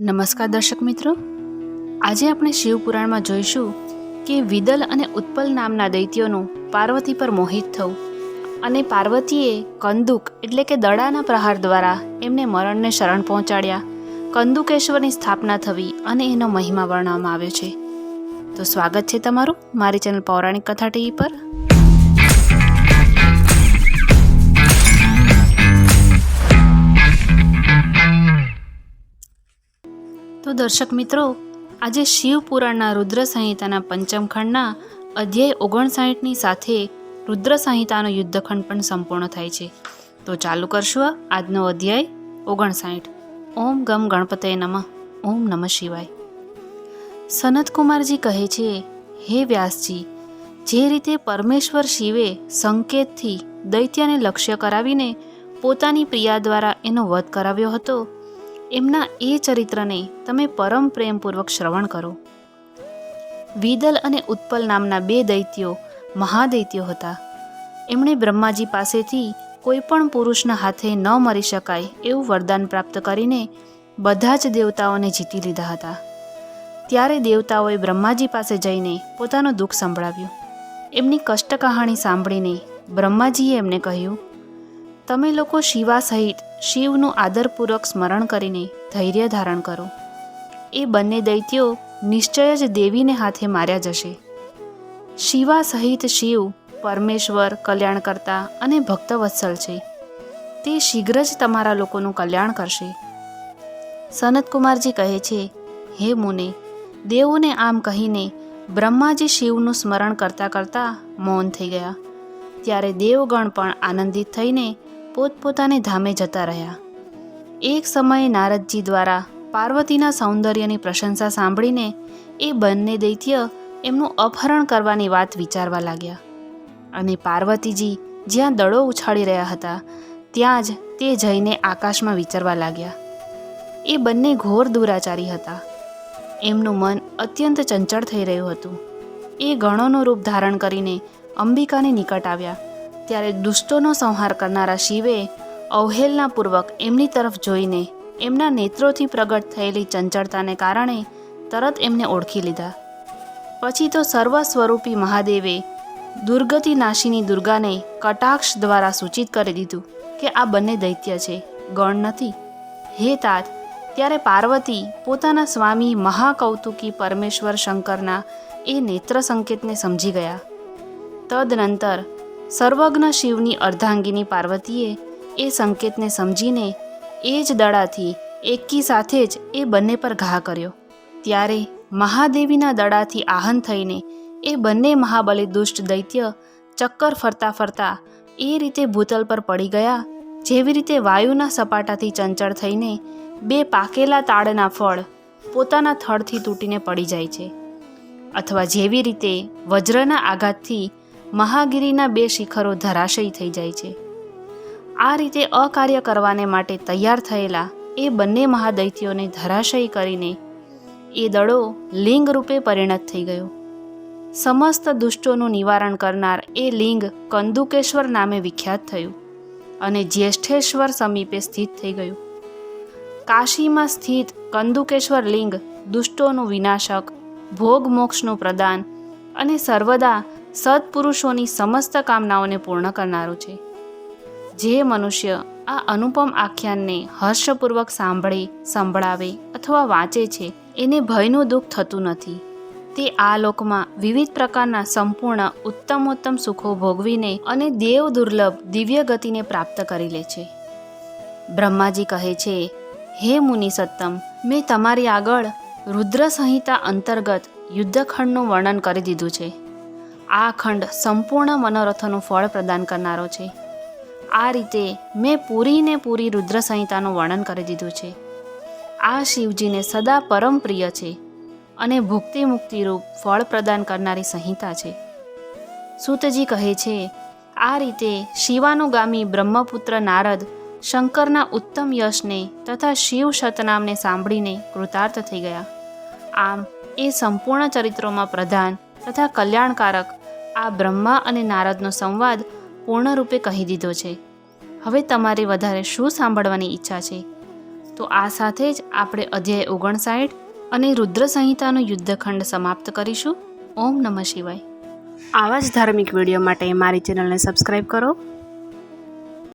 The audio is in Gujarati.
નમસ્કાર દર્શક મિત્રો. આજે આપણે શિવપુરાણમાં જોઈશું કે વિદલ અને ઉત્પલ નામના દૈત્યોનું પાર્વતી પર મોહિત થવું અને પાર્વતીએ કંદુક એટલે કે દડાના પ્રહાર દ્વારા એમને મરણને શરણ પહોંચાડ્યા. કંદુકેશ્વરની સ્થાપના થવી અને એનો મહિમા વર્ણવવામાં આવ્યો છે. તો સ્વાગત છે તમારું મારી ચેનલ પૌરાણિક કથા ટીવી પર. તો દર્શક મિત્રો, આજે શિવ પુરાણના રુદ્ર સંહિતાના પંચમ ખંડના અધ્યાય ઓગણસાઠની સાથે રુદ્ર સંહિતાનો યુદ્ધખંડ પણ સંપૂર્ણ થાય છે. તો ચાલુ કરશું આજનો અધ્યાય ઓગણસાઠ. ઓમ ગમ ગણપતય નમઃ. ઓમ નમઃ શિવાય. સનતકુમારજી કહે છે, હે વ્યાસજી, જે રીતે પરમેશ્વર શિવે સંકેતથી દૈત્યને લક્ષ્ય કરાવીને પોતાની પ્રિયા દ્વારા એનો વધ કરાવ્યો હતો એમના એ ચરિત્રને તમે પરમ પ્રેમપૂર્વક શ્રવણ કરો. વિદલ અને ઉત્પલ નામના બે દૈત્યો મહાદૈત્યો હતા. એમણે બ્રહ્માજી પાસેથી કોઈ પણ પુરુષના હાથે ન મરી શકાય એવું વરદાન પ્રાપ્ત કરીને બધા જ દેવતાઓને જીતી લીધા હતા. ત્યારે દેવતાઓએ બ્રહ્માજી પાસે જઈને પોતાનું દુઃખ સંભળાવ્યું. એમની કષ્ટ કહાણી સાંભળીને બ્રહ્માજીએ એમને કહ્યું તમે લોકો શિવા સહિત શિવનું આદરપૂર્વક સ્મરણ કરીને ધૈર્ય ધારણ કરો. એ બંને દૈત્યો નિશ્ચય જ દેવીને હાથે માર્યા જશે. શિવા સહિત શિવ, પરમેશ્વર, કલ્યાણકર્તા અને ભક્તવત્સલ છે. તે શીઘ્ર જ તમારા લોકોનું કલ્યાણ કરશે. સનતકુમારજી કહે છે, હે મુને, દેવોને આમ કહીને બ્રહ્માજી શિવનું સ્મરણ કરતાં કરતાં મૌન થઈ ગયા. ત્યારે દેવગણ પણ આનંદિત થઈને પોતપોતાને ધામે જતા રહ્યા. એક સમયે નારદજી દ્વારા પાર્વતીના સૌંદર્યની પ્રશંસા સાંભળીને એ બંને દૈત્ય એમનું અપહરણ કરવાની વાત વિચારવા લાગ્યા. અને પાર્વતીજી જ્યાં દડો ઉછાળી રહ્યા હતા, ત્યાં જ તે જઈને આકાશમાં વિચારવા લાગ્યા. એ બંને ઘોર દુરાચારી હતા. એમનું મન અત્યંત ચંચળ થઈ રહ્યું હતું. એ ગણોનું રૂપ ધારણ કરીને અંબિકાની નિકટ આવ્યા. ત્યારે દુષ્ટોનો સંહાર કરનારા શિવે અવહેલનાપૂર્વક એમની તરફ જોઈને એમના નેત્રોથી પ્રગટ થયેલી ચંચળતાને કારણે તરત એમને ઓળખી લીધા. પછી તો સર્વ સ્વરૂપી મહાદેવે દુર્ગતિ નાશીની દુર્ગાને કટાક્ષ દ્વારા સૂચિત કરી દીધું કે આ બંને દૈત્ય છે, ગણ નથી. હે તાત, ત્યારે પાર્વતી પોતાના સ્વામી મહાકૌતુકી પરમેશ્વર શંકરના એ નેત્ર સંકેતને સમજી ગયા. તદનંતર સર્વજ્ઞ શિવની અર્ધાંગીની પાર્વતીએ એ સંકેતને સમજીને એ જ દડાથી એકી સાથે જ એ બંને પર ઘા કર્યો. ત્યારે મહાદેવીના દડાથી આહન થઈને એ બંને મહાબલી દુષ્ટ દૈત્ય ચક્કર ફરતા ફરતા એ રીતે ભૂતલ પર પડી ગયા, જેવી રીતે વાયુના સપાટાથી ચંચળ થઈને બે પાકેલા તાડના ફળ પોતાના થડથી તૂટીને પડી જાય છે. અથવા જેવી રીતે વજ્રના આઘાતથી મહાગીરીના બે શિખરો ધરાશયી થઈ જાય છે. આ રીતે અકાર્ય કરવાને માટે તૈયાર થયેલા એ બંને મહાદૈત્યોને ધરાશયી કરીને એ દડો લિંગ રૂપે પરિણત થઈ ગયો. સમસ્ત દુષ્ટોનું નિવારણ કરનાર એ લિંગ કંદુકેશ્વર નામે વિખ્યાત થયું અને જ્યેષ્ઠેશ્વર સમીપે સ્થિત થઈ ગયું. કાશીમાં સ્થિત કંદુકેશ્વર લિંગ દુષ્ટોનું વિનાશક ભોગ મોક્ષનું પ્રદાન અને સર્વદા સત્પુરુષોની સમસ્ત કામનાઓને પૂર્ણ કરનારું છે. જે મનુષ્ય આ અનુપમ આખ્યાનને હર્ષપૂર્વક સાંભળે, સંભળાવે અથવા વાંચે છે, એને ભયનું દુઃખ થતું નથી. તે આ લોકમાં વિવિધ પ્રકારના સંપૂર્ણ, ઉત્તમોત્તમ સુખો ભોગવીને અને દેવ દુર્લભ, દિવ્ય ગતિને પ્રાપ્ત કરી લે છે. બ્રહ્માજી કહે છે, હે મુનિ સત્તમ, મેં તમારી આગળ રુદ્ર સંહિતા અંતર્ગત યુદ્ધખંડનું વર્ણન કરી દીધું છે. આ ખંડ સંપૂર્ણ મનોરથોનું ફળ પ્રદાન કરનારો છે. આ રીતે મેં પૂરીને પૂરી રુદ્ર સંહિતાનું વર્ણન કરી દીધું છે. આ શિવજીને સદા પરમ પ્રિય છે અને ભુક્તિ મુક્તિરૂપ ફળ પ્રદાન કરનારી સંહિતા છે. સૂતજી કહે છે, આ રીતે શિવાનુગામી બ્રહ્મપુત્ર નારદ શંકરના ઉત્તમ યશને તથા શિવ શતનામને સાંભળીને કૃતાર્થ થઈ ગયા. આમ, એ સંપૂર્ણ ચરિત્રોમાં પ્રધાન તથા કલ્યાણકારક. આ બ્રહ્મા અને નારદનો સંવાદ પૂર્ણરૂપે કહી દીધો છે. હવે તમારે વધારે શું સાંભળવાની ઈચ્છા છે? તો આ સાથે જ આપણે અધ્યાય ઓગણસાઠ અને રુદ્ર સંહિતાનો યુદ્ધખંડ સમાપ્ત કરીશું. ઓમ નમઃ શિવાય. આવા જ ધાર્મિક વીડિયો માટે મારી ચેનલને સબસ્ક્રાઈબ કરો.